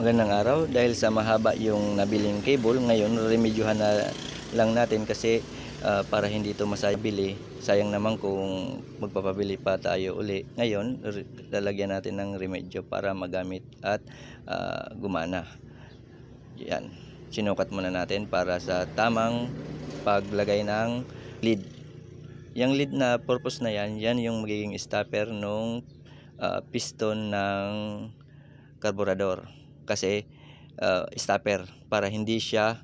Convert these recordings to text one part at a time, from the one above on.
Magandang araw. Dahil sa mahaba yung nabiling cable ngayon remedyohan na lang natin kasi ah, para hindi ito masabili sayang naman kung magpapabili pa tayo uli. Ngayon lalagyan natin ng remedyo para magamit at ah, gumana. Yan. Sinukat muna natin para sa tamang paglagay ng lead yung lead na purpose na yan yan yung magiging stopper nung ah, piston ng karburador kasi uh, stopper para hindi siya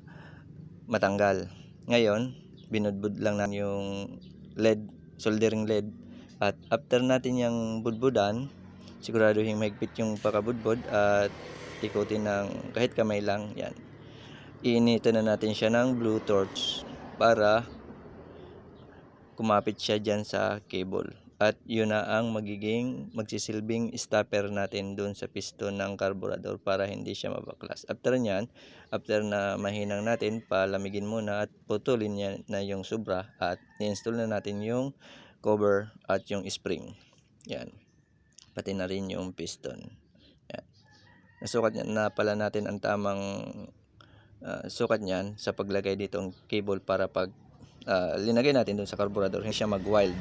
matanggal. Ngayon, binudbud lang natin yung lead, soldering lead at after natin yung budbudan, siguraduhin mahigpit yung pakabudbud at ikutin ng kahit kamay lang, yan. Iinitan na natin siya ng blue torch para kumapit siya dyan sa cable. At yun na ang magiging magsisilbing stopper natin doon sa piston ng carburetor para hindi siya mabaklas. After nyan, after na mahinang natin, palamigin muna at putulin niya na yung sobra at i-install na natin yung cover at yung spring. Yan. Pati na rin yung piston. Yan. Nasukat na pala natin ang tamang ah, sukat niyan sa paglagay ditong cable para pag ah, linagay natin doon sa carburetor hindi siya mag-wild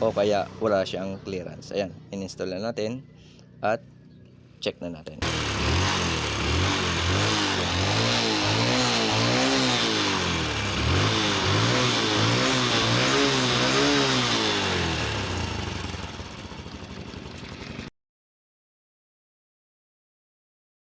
o kaya wala siyang clearance. Ayan, in-install na natin at check na natin.